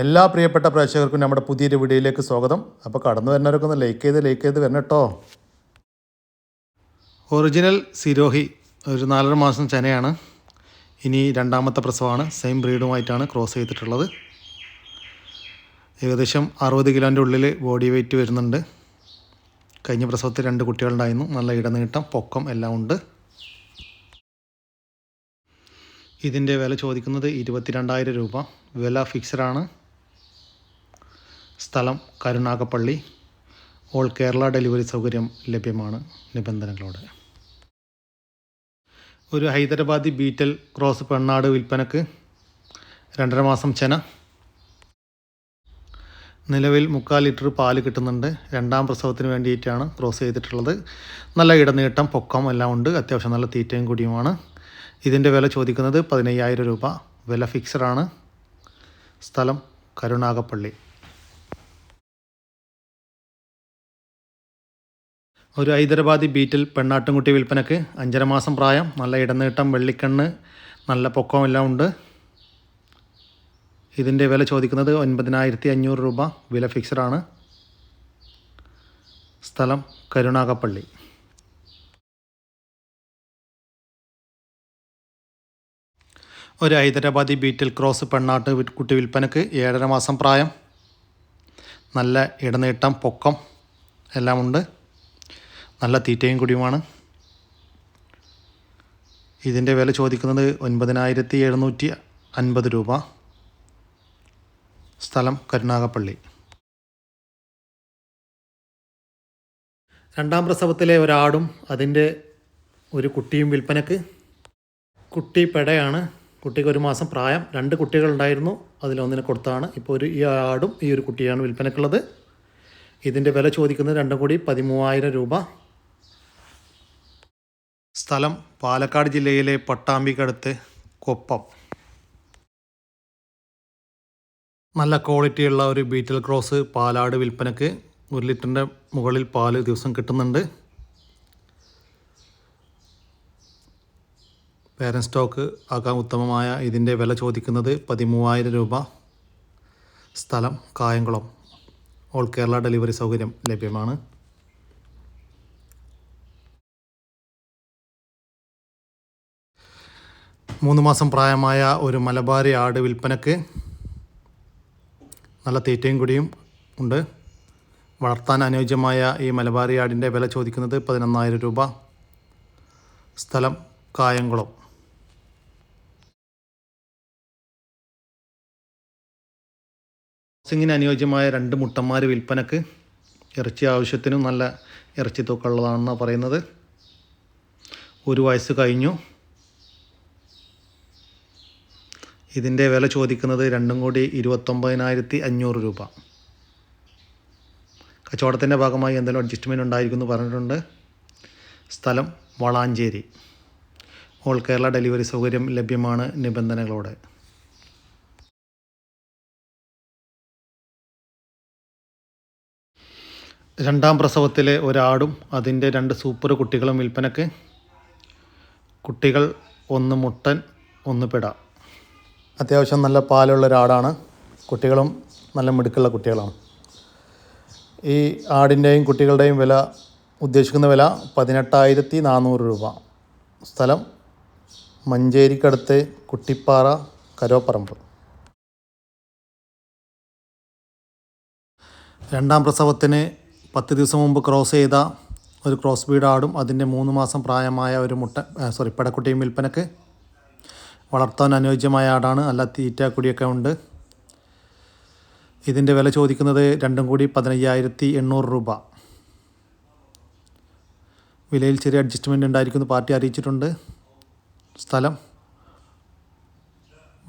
എല്ലാ പ്രിയപ്പെട്ട പ്രേക്ഷകർക്കും നമ്മുടെ പുതിയൊരു വീഡിയോയിലേക്ക് സ്വാഗതം. അപ്പോൾ കടന്നു വരുന്നവരൊക്കെ ഒന്ന് ലൈക്ക് ചെയ്ത് ലൈക്ക് ചെയ്ത് വരണം കേട്ടോ ഒറിജിനൽ സിരോഹി ഒരു നാലര മാസം ചെനയാണ്. ഇനി രണ്ടാമത്തെ പ്രസവമാണ്. സെയിം ബ്രീഡുമായിട്ടാണ് ക്രോസ് ചെയ്തിട്ടുള്ളത്. ഏകദേശം അറുപത് കിലോന്റെ ഉള്ളിൽ ബോഡി വെയിറ്റ് വരുന്നുണ്ട്. കഴിഞ്ഞ പ്രസവത്തിൽ രണ്ട് കുട്ടികളുണ്ടായിരുന്നു. നല്ല ഇടനീട്ടം പൊക്കം എല്ലാം ഉണ്ട്. ഇതിന്റെ വില ചോദിക്കുന്നത് ഇരുപത്തിരണ്ടായിരം രൂപ. വില ഫിക്സഡാണ് സ്ഥലം കരുണാകപ്പള്ളി ഓൾ കേരള ഡെലിവറി സൗകര്യം ലഭ്യമാണ് നിബന്ധനകളോടെ. ഒരു ഹൈദരാബാദി ബീറ്റൽ ക്രോസ് പെണ്ണാട് വിൽപ്പനക്ക് രണ്ടര മാസം ചെന. നിലവിൽ മുക്കാൽ ലിറ്റർ പാൽ കിട്ടുന്നുണ്ട്. രണ്ടാം പ്രസവത്തിന് വേണ്ടിയിട്ടാണ് ക്രോസ് ചെയ്തിട്ടുള്ളത്. നല്ല ഇടനീട്ടം പൊക്കം എല്ലാം ഉണ്ട്. അത്യാവശ്യം നല്ല തീറ്റയും കൂടിയുമാണ്. ഇതിന്റെ വില ചോദിക്കുന്നത് പതിനയ്യായിരം രൂപ. വില ഫിക്സഡാണ് സ്ഥലം കരുനാഗപ്പള്ളി. ഒരു ഹൈദരാബാദി ബീറ്റിൽ പെണ്ണാട്ടുംകുട്ടി വിൽപ്പനക്ക് അഞ്ചര മാസം പ്രായം നല്ല ഇടനീട്ടം വെള്ളിക്കണ്ണ് നല്ല പൊക്കം എല്ലാം ഉണ്ട്. ഇതിന്റെ വില ചോദിക്കുന്നത് ഒൻപതിനായിരത്തി അഞ്ഞൂറ് രൂപ. വില ഫിക്സഡാണ് സ്ഥലം കരുണാകപ്പള്ളി. ഒരു ഹൈദരാബാദി ബീറ്റിൽ ക്രോസ് പെണ്ണാട്ട് കുട്ടി വിൽപ്പനക്ക് ഏഴര മാസം പ്രായം നല്ല ഇടനീട്ടം പൊക്കം എല്ലാം ഉണ്ട്. നല്ല തീറ്റയും കുടിയുമാണ്. ഇതിന്റെ വില ചോദിക്കുന്നത് ഒൻപതിനായിരത്തി എഴുന്നൂറ്റി അൻപത് രൂപ. സ്ഥലം കരുനാഗപ്പള്ളി. രണ്ടാം പ്രസവത്തിലെ ഒരാടും അതിന്റെ ഒരു കുട്ടിയും വിൽപ്പനക്ക്. കുട്ടി പെടയാണ്. കുട്ടിക്ക് ഒരു മാസം പ്രായം. രണ്ട് കുട്ടികളുണ്ടായിരുന്നു അതിലൊന്നിനെ കൊടുത്താണ്. ഇപ്പോൾ ഒരു ഈ ആടും ഈ ഒരു കുട്ടിയാണ് വിൽപ്പനക്കുള്ളത്. ഇതിന്റെ വില ചോദിക്കുന്നത് രണ്ടും കൂടി പതിമൂവായിരം രൂപ. സ്ഥലം പാലക്കാട് ജില്ലയിലെ പട്ടാമ്പിക്കടുത്ത് കൊപ്പം. നല്ല ക്വാളിറ്റിയുള്ള ഒരു ബീറ്റൽ ക്രോസ് പാലാട് വിൽപ്പനക്ക് ഒരു ലിറ്ററിന്റെ മുകളിൽ പാൽ ദിവസം കിട്ടുന്നുണ്ട്. പേരൻ സ്റ്റോക്ക് ആകാൻ ഉത്തമമായ ഇതിന്റെ വില ചോദിക്കുന്നത് പതിമൂവായിരം രൂപ. സ്ഥലം കായംകുളം. ഓൾ കേരള ഡെലിവറി സൗകര്യം ലഭ്യമാണ്. മൂന്ന് മാസം പ്രായമായ ഒരു മലബാരി ആട് വിൽപ്പനക്ക് നല്ല തീറ്റയും കൂടിയും ഉണ്ട്. വളർത്താൻ അനുയോജ്യമായ ഈ മലബാരി ആടിന്റെ വില ചോദിക്കുന്നത് പതിനൊന്നായിരം രൂപ. സ്ഥലം കായംകുളം. ക്രോസിങ്ങിന് അനുയോജ്യമായ രണ്ട് മുട്ടന്മാർ വിൽപ്പനക്ക് ഇറച്ചി ആവശ്യത്തിനും നല്ല ഇറച്ചി തൂക്കമുള്ളതാണെന്നാണ് പറയുന്നത്. ഒരു വയസ്സ് കഴിഞ്ഞു. ഇതിന്റെ വില ചോദിക്കുന്നത് രണ്ടും കൂടി ഇരുപത്തൊമ്പതിനായിരത്തി അഞ്ഞൂറ് രൂപ. കച്ചവടത്തിന്റെ ഭാഗമായി എന്തെങ്കിലും അഡ്ജസ്റ്റ്മെന്റ് ഉണ്ടായിരിക്കുമെന്ന് പറഞ്ഞിട്ടുണ്ട്. സ്ഥലം വളാഞ്ചേരി. ഓൾ കേരള ഡെലിവറി സൗകര്യം ലഭ്യമാണ് നിബന്ധനകളോടെ. രണ്ടാം പ്രസവത്തിലെ ഒരാടും അതിന്റെ രണ്ട് സൂപ്പർ കുട്ടികളും വിൽപ്പനക്ക്. കുട്ടികൾ ഒന്ന് മുട്ടൻ ഒന്ന് പിട. അത്യാവശ്യം നല്ല പാലുള്ള ഒരാടാണ്. കുട്ടികളും നല്ല മിടുക്കുള്ള കുട്ടികളാണ്. ഈ ആടിന്റെയും കുട്ടികളുടെയും വില ഉദ്ദേശിക്കുന്ന വില പതിനെട്ടായിരത്തി നാനൂറ് രൂപ. സ്ഥലം മഞ്ചേരിക്കടുത്ത് കുട്ടിപ്പാറ കരോപ്പറമ്പ്. രണ്ടാം പ്രസവത്തിന് പത്ത് ദിവസം മുമ്പ് ക്രോസ് ചെയ്ത ഒരു ക്രോസ് ബീഡ് ആടും അതിന്റെ മൂന്ന് മാസം പ്രായമായ ഒരു മുട്ട സോറി പെടക്കുട്ടിയും വിൽപ്പനക്ക് വളർത്താൻ അനുയോജ്യമായ ആടാണ്. അല്ല തീറ്റ കുടിയൊക്കെ ഉണ്ട്. ഇതിന്റെ വില ചോദിക്കുന്നത് രണ്ടും കൂടി പതിനയ്യായിരത്തി എണ്ണൂറ് രൂപ. വിലയിൽ ചെറിയ അഡ്ജസ്റ്റ്മെന്റ് ഉണ്ടായിരിക്കുന്നു പാർട്ടി അറിയിച്ചിട്ടുണ്ട്. സ്ഥലം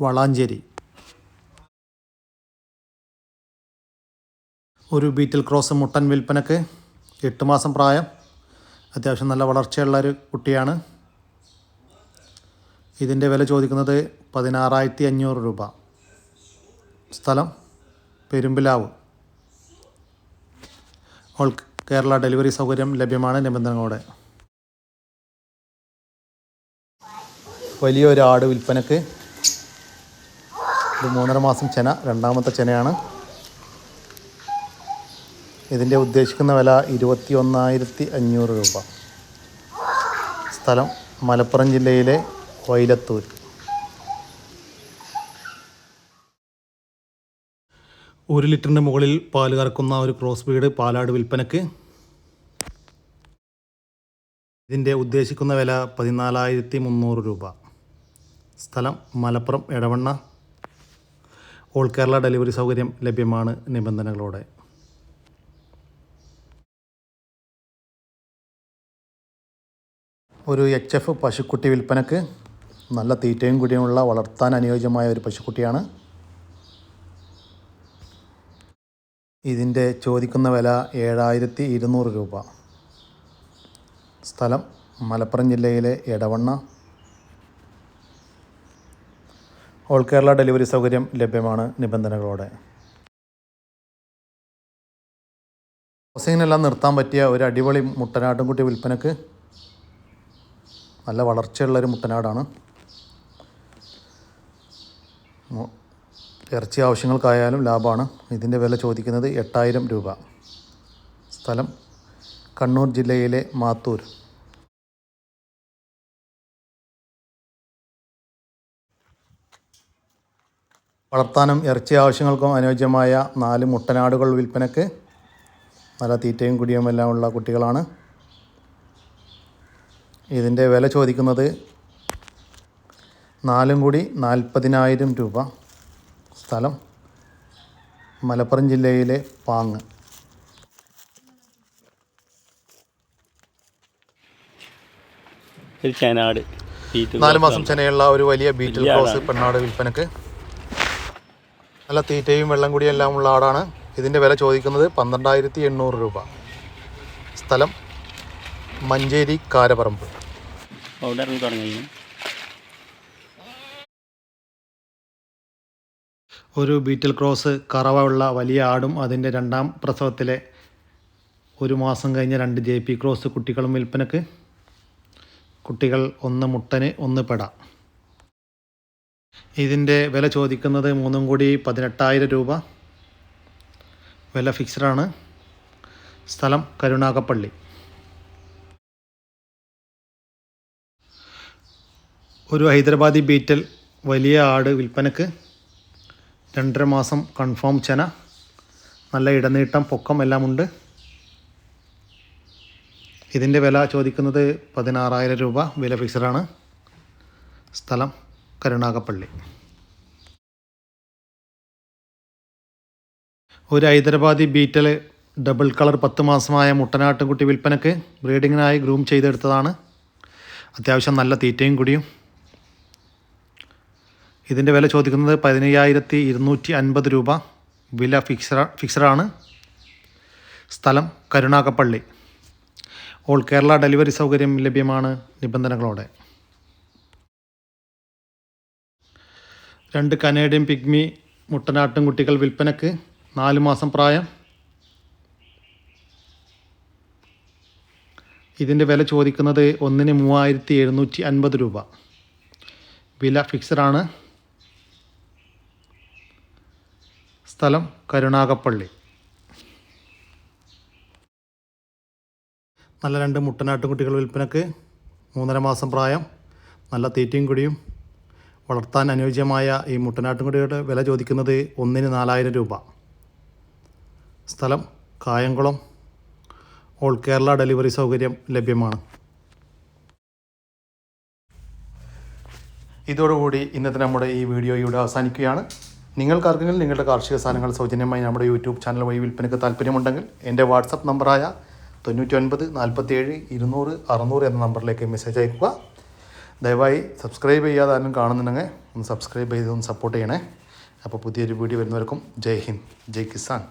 വളാഞ്ചേരി. ഒരു ബീറ്റിൽ ക്രോസ് മുട്ടൻ വിൽപ്പനക്ക് എട്ട് മാസം പ്രായം. അത്യാവശ്യം നല്ല വളർച്ചയുള്ള ഒരു കുട്ടിയാണ്. ഇതിന്റെ വില ചോദിക്കുന്നത് പതിനാറായിരത്തി അഞ്ഞൂറ് രൂപ. സ്ഥലം പെരുമ്പിലാവ്. ഓൾ കേരള ഡെലിവറി സൗകര്യം ലഭ്യമാണ് നിബന്ധനകളോടെ. വലിയൊരു ആട് വിൽപ്പനക്ക് ഇത് മൂന്നര മാസം ചെന രണ്ടാമത്തെ ചെനയാണ്. ഇതിന്റെ ഉദ്ദേശിക്കുന്ന വില ഇരുപത്തി ഒന്നായിരത്തി അഞ്ഞൂറ് രൂപ. സ്ഥലം മലപ്പുറം ജില്ലയിലെ വൈലത്തൂർ ഒരു ലിറ്ററിന്റെ മുകളിൽ പാൽ കറക്കുന്ന ഒരു ക്രോസ് ബീഡ് പാലാട് വിൽപ്പനക്ക് ഇതിന്റെ ഉദ്ദേശിക്കുന്ന വില പതിനാലായിരത്തി മുന്നൂറ് രൂപ. സ്ഥലം മലപ്പുറം എടവണ്ണ. ഓൾ കേരള ഡെലിവറി സൗകര്യം ലഭ്യമാണ് നിബന്ധനകളോടെ. ഒരു എച്ച് എഫ് പശുക്കുട്ടി വിൽപ്പനക്ക് നല്ല തീറ്റയും കൂടിയുമുള്ള വളർത്താൻ അനുയോജ്യമായ ഒരു പശുക്കുട്ടിയാണ്. ഇതിന്റെ ചോദിക്കുന്ന വില ഏഴായിരത്തി ഇരുന്നൂറ് രൂപ. സ്ഥലം മലപ്പുറം ജില്ലയിലെ എടവണ്ണ. ഓൾ കേരള ഡെലിവറി സൗകര്യം ലഭ്യമാണ് നിബന്ധനകളോടെ. ക്രോസിങ്ങിനെല്ലാം നിർത്താൻ പറ്റിയ ഒരു അടിപൊളി മുട്ടനാട്ടുംകുട്ടി വിൽപ്പനക്ക് നല്ല വളർച്ചയുള്ളൊരു മുട്ടനാടാണ്. ഇറച്ചി ആവശ്യങ്ങൾക്കായാലും ലാഭമാണ്. ഇതിന്റെ വില ചോദിക്കുന്നത് എട്ടായിരം രൂപ. സ്ഥലം കണ്ണൂർ ജില്ലയിലെ മാത്തൂർ. വളർത്താനും ഇറച്ചി ആവശ്യങ്ങൾക്കും അനുയോജ്യമായ നാല് മുട്ടനാടുകൾ വിൽപ്പനക്ക് നല്ല തീറ്റയും കുടിയും എല്ലാം ഉള്ള കുട്ടികളാണ്. ഇതിന്റെ വില ചോദിക്കുന്നത് നാലും കൂടി നാൽപ്പതിനായിരം രൂപ സ്ഥലം മലപ്പുറം ജില്ലയിലെ പാങ്ങ്. ചേനാട് നാല് മാസം ചെനയുള്ള ഒരു വലിയ ബീറ്റിൽ ക്രോസ് പെണ്ണാട് വിൽപ്പനക്ക്. നല്ല തീറ്റയും വെള്ളം കൂടിയും എല്ലാം ഉള്ള ആടാണ്. ഇതിന്റെ വില ചോദിക്കുന്നത് പന്ത്രണ്ടായിരത്തി എണ്ണൂറ് രൂപ. സ്ഥലം മഞ്ചേരി കാരപറമ്പ്. തുടങ്ങി ഒരു ബീറ്റിൽ ക്രോസ് കറവ ഉള്ള വലിയ ആടും അതിന്റെ രണ്ടാം പ്രസവത്തിലെ ഒരു മാസം കഴിഞ്ഞ രണ്ട് ജെ പി ക്രോസ് കുട്ടികളും വിൽപ്പനക്ക്. കുട്ടികൾ ഒന്ന് മുട്ടന് ഒന്ന് പെട. ഇതിന്റെ വില ചോദിക്കുന്നത് മൂന്നും കൂടി പതിനെട്ടായിരം രൂപ. വില ഫിക്സഡാണ്. സ്ഥലം കരുണാകപ്പള്ളി ഒരു ഹൈദരാബാദി ബീറ്റൽ വലിയ ആട് വിൽപ്പനക്ക്. രണ്ടര മാസം കൺഫേം ചെന. നല്ല ഇടനീട്ടം പൊക്കം എല്ലാം ഉണ്ട് ഇതിന്റെ വില ചോദിക്കുന്നത് പതിനാറായിരം രൂപ. വില ഫിക്സഡാണ് സ്ഥലം കരുണാകപ്പള്ളി ഒരു ഹൈദരാബാദി ബീറ്റൽ ഡബിൾ കളർ പത്ത് മാസമായ മുട്ടനാട്ടുംകുട്ടി വിൽപ്പനക്ക് ബ്രീഡിങ്ങിനായി ഗ്രൂം ചെയ്തെടുത്തതാണ്. അത്യാവശ്യം നല്ല തീറ്റയും കുടിയും. ഇതിന്റെ വില ചോദിക്കുന്നത് പതിനയ്യായിരത്തി ഇരുന്നൂറ്റി അൻപത് രൂപ. വില ഫിക്സറ ഫിക്സഡാണ് സ്ഥലം കരുണാകപ്പള്ളി. ഓൾ കേരള ഡെലിവറി സൗകര്യം ലഭ്യമാണ് നിബന്ധനകളോടെ. രണ്ട് കനേഡിയൻ പിഗ്മി മുട്ടനാട്ടും കുട്ടികൾ വിൽപ്പനക്ക് നാല് മാസം പ്രായം. ഇതിന്റെ വില ചോദിക്കുന്നത് ഒന്നിന് മൂവായിരത്തി എഴുന്നൂറ്റി അൻപത് രൂപ. വില ഫിക്സഡാണ് സ്ഥലം കരുണാകപ്പള്ളി. നല്ല രണ്ട് മുട്ടനാട്ടുകുട്ടികൾ വിൽപ്പനക്ക് മൂന്നര മാസം പ്രായം നല്ല തീറ്റയും കുടിയും. വളർത്താൻ അനുയോജ്യമായ ഈ മുട്ടനാട്ടുകുട്ടിയുടെ വില ചോദിക്കുന്നത് ഒന്നിന് നാലായിരം രൂപ. സ്ഥലം കായംകുളം. ഓൾ കേരള ഡെലിവറി സൗകര്യം ലഭ്യമാണ്. ഇതോടുകൂടി ഇന്നത്തെ നമ്മുടെ ഈ വീഡിയോ ഇവിടെ അവസാനിക്കുകയാണ്. നിങ്ങൾക്കാർക്കെങ്കിലും നിങ്ങളുടെ കാർഷിക സാധനങ്ങൾ സൗജന്യമായി നമ്മുടെ യൂട്യൂബ് ചാനൽ വഴി വിൽപ്പനയ്ക്ക് താല്പര്യമുണ്ടെങ്കിൽ എന്റെ വാട്സപ്പ് നമ്പറായ തൊണ്ണൂറ്റി ഒൻപത് നാൽപ്പത്തേഴ് ഇരുന്നൂറ് അറുന്നൂറ് എന്ന നമ്പറിലേക്ക് മെസ്സേജ് അയക്കുക. ദയവായി സബ്സ്ക്രൈബ് ചെയ്യാതെ കാണുന്നുണ്ടെങ്കിൽ ഒന്ന് സബ്സ്ക്രൈബ് ചെയ്ത് ഒന്ന് സപ്പോർട്ട് ചെയ്യണേ. അപ്പോൾ പുതിയൊരു വീഡിയോ വരുന്നവർക്കും ജയ് ഹിന്ദ് ജയ് കിസാൻ.